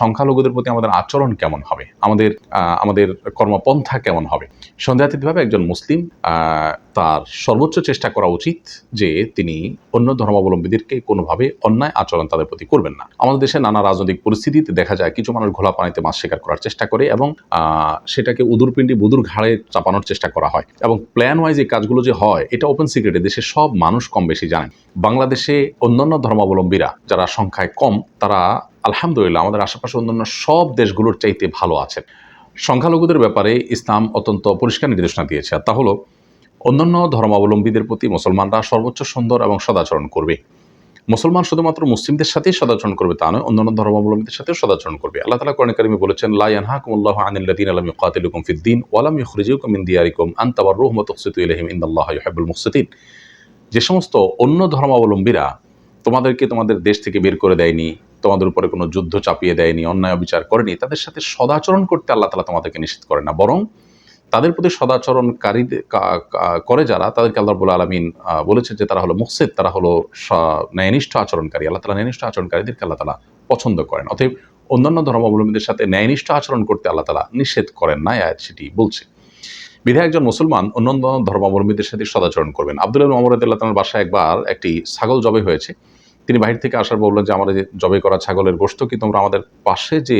সংখ্যালঘুদের প্রতি আমাদের আচরণ কেমন হবে? আমাদের আমাদের কর্মপন্থা কেমন হবে? সন্দেহাতীতভাবে একজন মুসলিম তার সর্বোচ্চ চেষ্টা করা উচিত যে তিনি অন্য ধর্মাবলম্বীদেরকে কোনোভাবে অন্যায় আচরণ তাদের প্রতি করবেন না। আমাদের দেশে নানা রাজনৈতিক পরিস্থিতিতে দেখা যায় কিছু মানুষ ঘোলা পানিতে মাছ শিকার করার চেষ্টা করে এবং সেটাকে উদুরপিণ্ডি বুদুর ঘাড়ে চাপানোর চেষ্টা করা হয় এবং প্ল্যান ওয়াইজ এই কাজগুলো যে হয়, এটা ওপেন সিক্রেটে দেশের সব মানুষ কম বেশি জানেন। বাংলাদেশে অন্যান্য ধর্মাবলম্বীরা যারা সংখ্যায় কম তারা, আলহামদুলিল্লাহ, আমাদের আশেপাশে অন্যান্য সব দেশগুলোর চাইতে ভালো আছেন। সংখ্যালঘুদের ব্যাপারে ইসলাম অত্যন্ত পরিষ্কার নির্দেশনা দিয়েছে। তা হলো, অন্যান্য ধর্মাবলম্বীদের প্রতি মুসলমানরা সর্বোচ্চ সুন্দর এবং সদাচরণ করবে। মুসলমান শুধুমাত্র মুসলিমদের সাথেই সদাচরণ করবে তা নয়, অন্যান্য ধর্মাবলম্বীদের সাথেও সদাচরণ করবে। আল্লাহ তালা কোরআন কারিমে বলেছেন, লা ইয়ানহাকুমুল্লাহু আনিল লাযিনা লাম ইউকাতিলুকুম ফিদ-দীন ওয়া লাম ইখরিজুকুম মিন দিয়ারিকুম আন তাবাররুহুম ওয়া তুকসিতু ইলাইহিম ইন্নাল্লাহা ইউহিব্বুল মুকসিতিন যে সমস্ত অন্য ধর্মাবলম্বীরা তোমাদেরকে তোমাদের দেশ থেকে বের করে দেয়নি তোমাদের উপরে কোনো যুদ্ধ চাপিয়ে দেয়নি, অন্যায় বিচার করেনি, তাদের সাথে সদাচরণ করতে আল্লাহ তালা তোমাদেরকে নিষেধ করে না। বরং তাদের প্রতি সদাচরণকারী করে যারা, তাদেরকে আল্লাহ রবুল্লা আলমিন বলেছেন যে তারা হলো মুকসিদ তারা হলো ন্যায়নিষ্ঠ আচরণকারী। আল্লাহ তালা ন্যায়নিষ্ঠ আচরণকারীদেরকে আল্লাহ তালা পছন্দ করেন। অতএব অন্যান্য ধর্মাবলম্বীদের সাথে ন্যায়নিষ্ঠ আচরণ করতে আল্লাহ তালা নিষেধ করেন না আয়াত সেটি বলছে। বিধায় একজন মুসলমান অন্যান্য ধর্মাবলম্বীদের সাথে সদাচরণ করবেন। আব্দুল্লাহ মোহাম্মদুল্লাহ তালার বাসায় একবার একটি ছাগল জবে হয়েছে। তিনি বাহির থেকে আসার বললেন যে, আমাদের জবে করা ছাগলের গোশত কি তোমরা আমাদের পাশে যে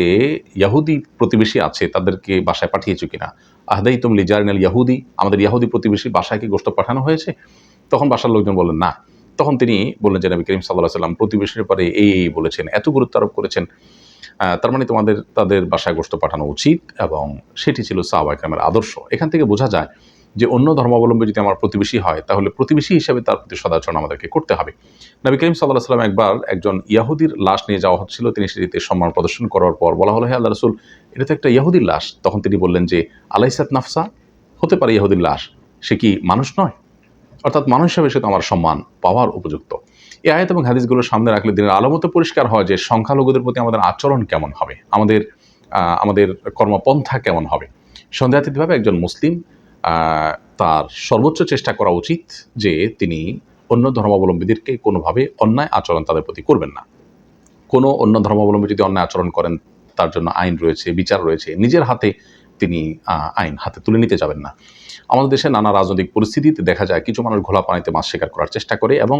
ইয়াহুদি প্রতিবেশী আছে তাদেরকে বাসায় পাঠিয়েছো কিনা? আহদাই তুম লিজারিনাল ইয়াহুদি। আমাদের ইয়াহুদি প্রতিবেশী বাসায় কি গোশত পাঠানো হয়েছে? তখন বাসার লোকজন বললেন, না। তখন তিনি বললেন যে, নবী করিম সাল্লাহ সাল্লাম প্রতিবেশীর পরে এই এই বলেছেন, এত গুরুত্ব আরোপ করেছেন। তার মানে তোমাদের, তাদের বাসায় গোশত পাঠানো উচিত এবং সেটি ছিল সাহাবা একরামের আদর্শ। এখান থেকে বোঝা যায় যে অন্য ধর্মাবলম্বী যদি আমার প্রতিবেশী হয়, তাহলে প্রতিবেশী হিসেবে তার প্রতি সদাচরণ আমাদেরকে করতে হবে। নবী করিম সাল্লাহ সাল্লাম একবার একজন ইয়াহুদির লাশ নিয়ে যাওয়া হচ্ছিল। তিনি সেটিতে সম্মান প্রদর্শন করার পর বলা হলো, হে আল্লাহ রসুল, এটা তো একটা ইয়াহুদির লাশ। তখন তিনি বললেন যে, আলাইসাত নাফসা, হতে পারে ইয়াহুদির লাশ। সে কি মানুষ নয়? অর্থাৎ মানুষ হিসাবে সে তো আমার সম্মান পাওয়ার উপযুক্ত। এ আয়াত এবং হাদিসগুলো সামনে রাখলে দিনের আলোমতো পরিষ্কার হয় যে, সংখ্যালঘুদের প্রতি আমাদের আচরণ কেমন হবে? আমাদের আমাদের কর্মপন্থা কেমন হবে? সন্দেহাতীতভাবে একজন মুসলিম তার সর্বোচ্চ চেষ্টা করা উচিত যে তিনি অন্য ধর্মাবলম্বীদেরকে কোনোভাবে অন্যায় আচরণ তাদের প্রতি করবেন না। কোনো অন্য ধর্মাবলম্বী যদি অন্যায় আচরণ করেন, তার জন্য আইন রয়েছে, বিচার রয়েছে, নিজের হাতে তিনি আইন হাতে তুলে নিতে যাবেন না। আমাদের দেশে নানা রাজনৈতিক পরিস্থিতিতে দেখা যায় কিছু মানুষ ঘোলা পানিতে মাছ শিকার করার চেষ্টা করে এবং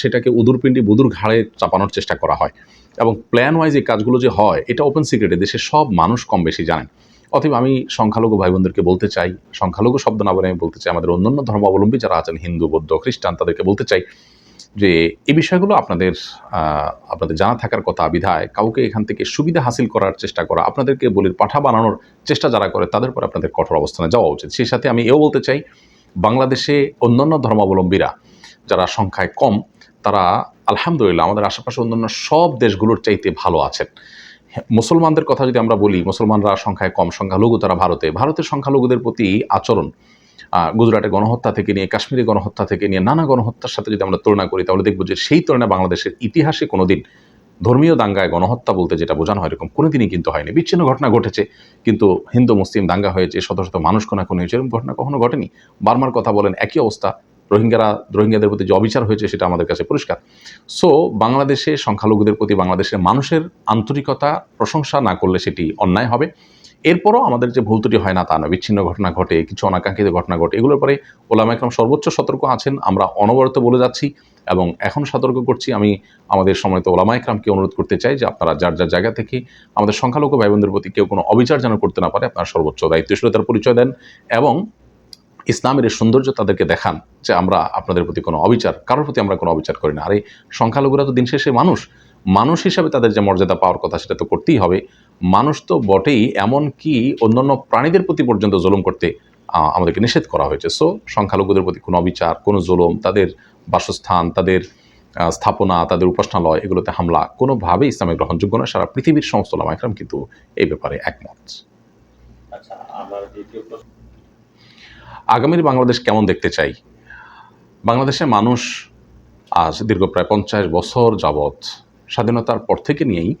সেটাকে উদুরপিণ্ডি বুদুর ঘাড়ে চাপানোর চেষ্টা করা হয়। এবং প্ল্যান ওয়াইজ এই কাজগুলো যে হয়, এটা ওপেন সিক্রেটে দেশের সব মানুষ কম বেশি জানেন। অতএব আমি সংখ্যালঘু ভাই বোনদেরকে বলতে চাই, সংখ্যালঘু শব্দ না বলে আমি বলতে চাই, আমাদের অন্যান্য ধর্মাবলম্বী যারা আছেন, হিন্দু, বৌদ্ধ, খ্রিস্টান, তাদেরকে বলতে চাই যে এই বিষয়গুলো আপনাদের আপনাদের জানা থাকার কথা, বিধায় কাউকে এখান থেকে সুবিধা হাসিল করার চেষ্টা করা, আপনাদেরকে বলির পাঠা বানানোর চেষ্টা যারা করে, তাদের পর আপনাদের কঠোর অবস্থানে যাওয়া উচিত। সেই সাথে আমি এও বলতে চাই, বাংলাদেশে অন্যান্য ধর্মাবলম্বীরা যারা সংখ্যায় কম, তারা আলহামদুলিল্লাহ আমাদের আশেপাশে অন্যান্য সব দেশগুলোর চাইতে ভালো আছেন। মুসলমানদের কথা যদি আমরা বলি, মুসলমানরা সংখ্যায় কম, সংখ্যালঘু তারা ভারতে। ভারতের সংখ্যালঘুদের প্রতি আচরণ গুজরাটে গণহত্যা থেকে নিয়ে, কাশ্মীরি গণহত্যা থেকে নিয়ে, নানা গণহত্যার সাথে যদি আমরা তুলনা করি, তাহলে দেখব যে সেই তুলনায় বাংলাদেশের ইতিহাসে কোনোদিন ধর্মীয় দাঙ্গায় গণহত্যা বলতে যেটা বোঝানো হয় এরকম কোনোদিনই কিন্তু হয়নি। বিচ্ছিন্ন ঘটনা ঘটেছে, কিন্তু হিন্দু, মুসলিম দাঙ্গা হয়েছে, শত শত মানুষ কোনা হয়েছে, এরকম ঘটনা কখনো ঘটেনি। বারবার কথা বলেন, একই অবস্থা। রোহিঙ্গারা, রোহিঙ্গাদের প্রতি যে অবিচার হয়েছে সেটা আমাদের কাছে পরিষ্কার। সো বাংলাদেশে সংখ্যালঘুদের প্রতি বাংলাদেশের মানুষের আন্তরিকতা, প্রশংসা না করলে সেটি অন্যায় হবে। এরপরও আমাদের যে ভুল ত্রুটি হয় না তা নয়। বিচ্ছিন্ন ঘটনা ঘটে, কিছু অনাকাঙ্ক্ষিত ঘটনা ঘটে, এগুলোর পরে ওলামা একরম সর্বোচ্চ সতর্ক আছেন, আমরা অনবরত বলে যাচ্ছি এবং এখন সতর্ক করছি। আমি আমাদের সময়ত ওলামা একরামকে অনুরোধ করতে চাই যে আপনারা যার যার জায়গা থেকে আমাদের সংখ্যালঘু ভাই বোনদের প্রতি কেউ কোনো অবিচার যেন করতে না পারে, আপনার সর্বোচ্চ দায়িত্বশীলতার পরিচয় দেন এবং ইসলামের এই সৌন্দর্য তাদেরকে দেখান যে আমরা আপনাদের প্রতি কোনো অবিচার, কারোর প্রতি আমরা কোনো অবিচার করি না। আর এই সংখ্যালঘুরা তো দিন শেষে মানুষ। মানুষ হিসাবে তাদের যে মর্যাদা পাওয়ার কথা সেটা তো করতেই হবে। মানুষ তো বটেই এমন কি অন্যান্য প্রাণীদের প্রতি পর্যন্ত জুলুম করতে আমাদেরকে নিষেধ করা হয়েছে। সো সংখ্যালঘুদের প্রতি কোনো অবিচার, কোনো জুলুম, তাদের বাসস্থান, তাদের স্থাপনা, তাদের উপাসনালয় এগুলোতে হামলা কোনোভাবেই ইসলামে গ্রহণযোগ্য নয়। সারা পৃথিবীর সমস্ত লামাইকরাম কিন্তু এই ব্যাপারে একমত। আচ্ছা আমার দ্বিতীয় প্রশ্ন আগামীর বাংলাদেশ কেমন দেখতে চাই? বাংলাদেশের মানুষ আজ দীর্ঘ প্রায় পঞ্চাশ বছর যাবৎ স্বাধীনতার পর থেকে নিয়েই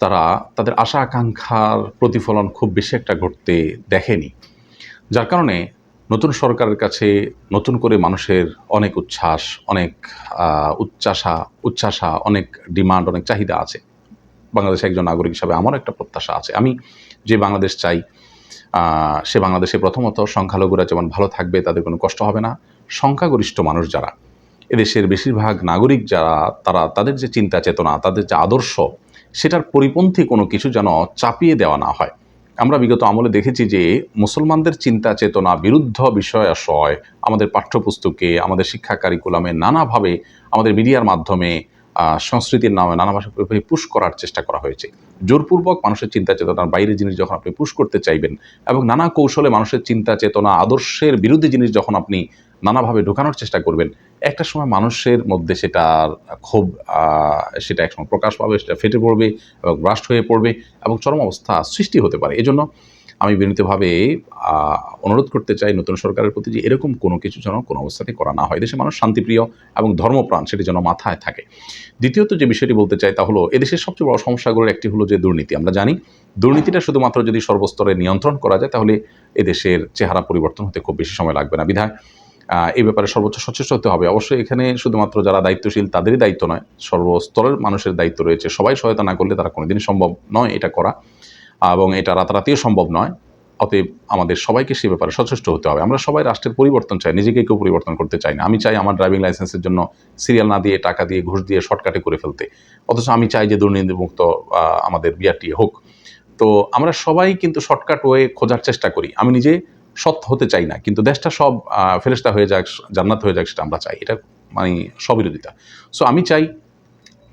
তারা তাদের আশা আকাঙ্ক্ষার প্রতিফলন খুব বেশি একটা ঘটতে দেখেনি। যার কারণে নতুন সরকারের কাছে নতুন করে মানুষের অনেক উচ্ছ্বাস, অনেক উচ্চাসা উচ্চাসা অনেক ডিমান্ড, অনেক চাহিদা আছে। বাংলাদেশে একজন নাগরিক হিসাবে আমার একটা প্রত্যাশা আছে। আমি যে বাংলাদেশ চাই সে বাংলাদেশে প্রথমত সংখ্যালঘুরা যেমন ভালো থাকবে, তাদের কোনো কষ্ট হবে না। সংখ্যাগরিষ্ঠ মানুষ যারা, এদেশের বেশিরভাগ নাগরিক যারা, তারা তাদের যে চিন্তা চেতনা, তাদের যে আদর্শ, সেটার পরিপন্থী কোনো কিছু যেন চাপিয়ে দেওয়া না হয়। আমরা বিগত আমলে দেখেছি যে মুসলমানদের চিন্তা চেতনা বিরুদ্ধ বিষয়াশয় আমাদের পাঠ্যপুস্তকে, আমাদের শিক্ষা কারিকুলামে নানাভাবে আমাদের মিডিয়ার মাধ্যমে সংস্কৃতির নামে নানা ভাষাভাবে পুশ করার চেষ্টা করা হয়েছে। জোরপূর্বক মানুষের চিন্তা চেতনার বাইরে জিনিস যখন আপনি পুশ করতে চাইবেন এবং নানা কৌশলে মানুষের চিন্তা চেতনা, আদর্শের বিরুদ্ধে জিনিস যখন আপনি নানাভাবে ঢোকানোর চেষ্টা করবেন, একটা সময় মানুষের মধ্যে সেটার ক্ষোভ সেটা একসময় প্রকাশ পাবে, সেটা ফেটে পড়বে এবং ব্রাস্ট হয়ে পড়বে এবং চরম অবস্থা সৃষ্টি হতে পারে। এজন্য আমি বিনীতভাবে অনুরোধ করতে চাই নতুন সরকারের প্রতি যে এরকম কোনো কিছু যেন কোনো অবস্থাতে করা না হয়। দেশের মানুষ শান্তিপ্রিয় এবং ধর্মপ্রাণ সেটি যেন মাথায় থাকে। দ্বিতীয়ত যে বিষয়টি বলতে চাই তা হলো, এদেশের সবচেয়ে বড় সমস্যাগুলোর একটি হলো যে দুর্নীতি। আমরা জানি দুর্নীতিটা শুধুমাত্র যদি সর্বস্তরে নিয়ন্ত্রণ করা যায়, তাহলে এদেশের চেহারা পরিবর্তন হতে খুব বেশি সময় লাগবে না। বিধায় এই ব্যাপারে সর্বোচ্চ সচেষ্ট হতে হবে। অবশ্যই এখানে শুধুমাত্র যারা দায়িত্বশীল তাদেরই দায়িত্ব নয়, সর্বস্তরের মানুষের দায়িত্ব রয়েছে। সবাই সহায়তা না করলে তারা কোনোদিনই সম্ভব নয় এটা করা। এবং এটা রাতারাতিও সম্ভব নয়। অতএব আমাদের সবাইকে সে ব্যাপারে সচেষ্ট হতে হবে। আমরা সবাই রাষ্ট্রের পরিবর্তন চাই নিজেকে কেউ পরিবর্তন করতে চাই না। আমি চাই আমার ড্রাইভিং লাইসেন্সের জন্য সিরিয়াল না দিয়ে টাকা দিয়ে ঘুষ দিয়ে শর্টকাটে করে ফেলতে। অথচ আমি চাই যে দুর্নীতিমুক্ত আমাদের বিআরটি হোক। তো আমরা সবাই কিন্তু শর্টকাট ওয়ে খোঁজার চেষ্টা করি। আমি নিজে সৎ হতে চাই না কিন্তু দেশটা সব আহ, ফেরেশতা হয়ে যাক জান্নাত হয়ে যাক সেটা আমরা চাই। এটা মানে স্ববিরোধিতা সো আমি চাই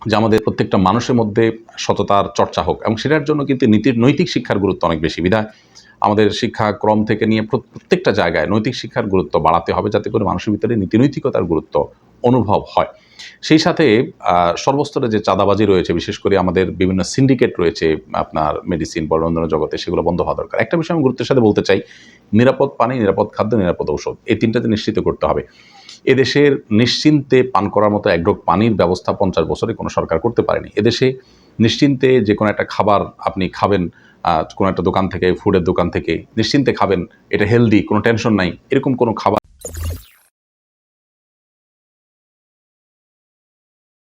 যে আমাদের প্রত্যেকটা মানুষের মধ্যে সততার চর্চা হোক এবং সেটার জন্য কিন্তু নীতির, নৈতিক শিক্ষার গুরুত্ব অনেক বেশি বিধায়। আমাদের শিক্ষাক্রম থেকে নিয়ে প্রত্যেকটা জায়গায় নৈতিক শিক্ষার গুরুত্ব বাড়াতে হবে যাতে করে মানুষের ভিতরে নীতিনৈতিকতার গুরুত্ব অনুভব হয়। সেই সাথে সর্বস্তরে যে চাঁদাবাজি রয়েছে, বিশেষ করে আমাদের বিভিন্ন সিন্ডিকেট রয়েছে, আপনার মেডিসিন বর্ণন জগতে, সেগুলো বন্ধ হওয়া দরকার। একটা বিষয় আমি গুরুত্বের সাথে বলতে চাই, নিরাপদ পানি, নিরাপদ খাদ্য, নিরাপদ ঔষধ, এই তিনটাতে নিশ্চিত করতে হবে। এদেশের নিশ্চিন্তে পান করার মতো একঢোক পানির ব্যবস্থা পঞ্চাশ বছরে কোনো সরকার করতে পারেনি। এদেশে নিশ্চিন্তে যে কোনো একটা খাবার আপনি খাবেন কোনো একটা দোকান থেকে ফুডের দোকান থেকে, নিশ্চিন্তে খাবেন, এটা হেলদি কোনো টেনশন নাই, এরকম কোনো খাবার